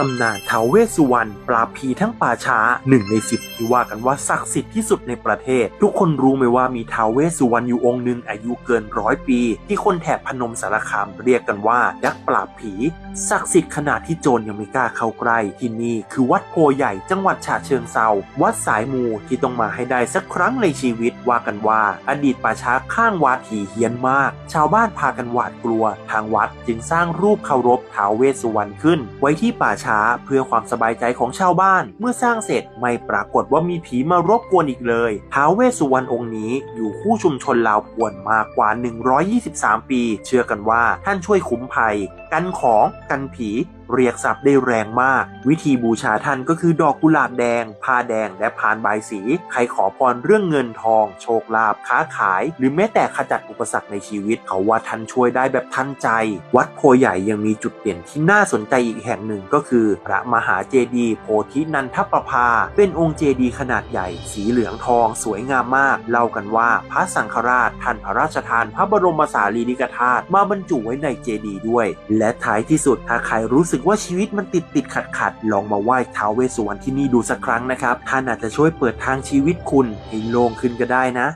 ตำนานท้าวเวสสุวรรณปราบผีทั้งป่าช้าหนึ่งในสิบที่ว่ากันว่าศักดิ์สิทธิ์ที่สุดในประเทศ ทุกคนรู้ไหมว่ามีท้าวเวสสุวรรณอยู่องค์หนึ่งอายุเกินร้อยปี ที่คนแถบพนมสารคามเรียกกันว่ายักษ์ปราบผีศักดิ์สิทธิ์ขนาดที่โจรยังไม่กล้าเข้าใกล้ที่นี่คือวัดโพใหญ่จังหวัดฉะเชิงเซาวัดสายมูที่ต้องมาให้ได้สักครั้งในชีวิตว่ากันว่า อดีตป่าช้าข้างวัดผีเฮี้ยนมาก ชาวบ้านพากันหวาดกลัว ทางวัดจึงสร้างรูปเคารพท้าวเวสสุวรรณขึ้น ไว้ที่ป่าช้าเพื่อความสบายใจของชาวบ้าน เมื่อสร้างเสร็จไม่ปรากฏว่ามีผีมารบกวนอีกเลยท้าวเวสสุวรรณองค์นี้อยู่คู่ชุมชนลาวพวนมากกว่า 123 ปี เชื่อกันว่าท่านช่วยคุ้มภัย กันของกันผี เรียกทรัพย์ได้แรงมาก วิธีบูชาท่านก็คือดอกกุหลาบแดง ผ้าแดงและพานใบสี ใครขอพรเรื่องเงินทอง โชคลาภค้าขาย หรือแม้แต่ขจัดอุปสรรคในชีวิต เขาว่าท่านช่วยได้แบบทันใจ วัดโพใหญ่ยังมีจุดเด่นที่น่าสนใจอีกแห่งหนึ่งก็คือ พระมหาเจดีย์โพธินันทประภา เป็นองค์เจดีย์ขนาดใหญ่ สีเหลืองทอง สวยงามมาก เล่ากันว่าพระสังฆราชท่านพระราชทานพระบรมสารีริกธาตุมาบรรจุไว้ในเจดีย์ด้วย และท้ายที่สุดถ้าใครรู้สึกว่าชีวิตมันติดติดขัดขัดลองมาไหว้ท้าวเวสสุวรรณที่นี่ดูสักครั้งนะครับ ท่านอาจจะช่วยเปิดทางชีวิตคุณให้โล่งขึ้นก็ได้นะ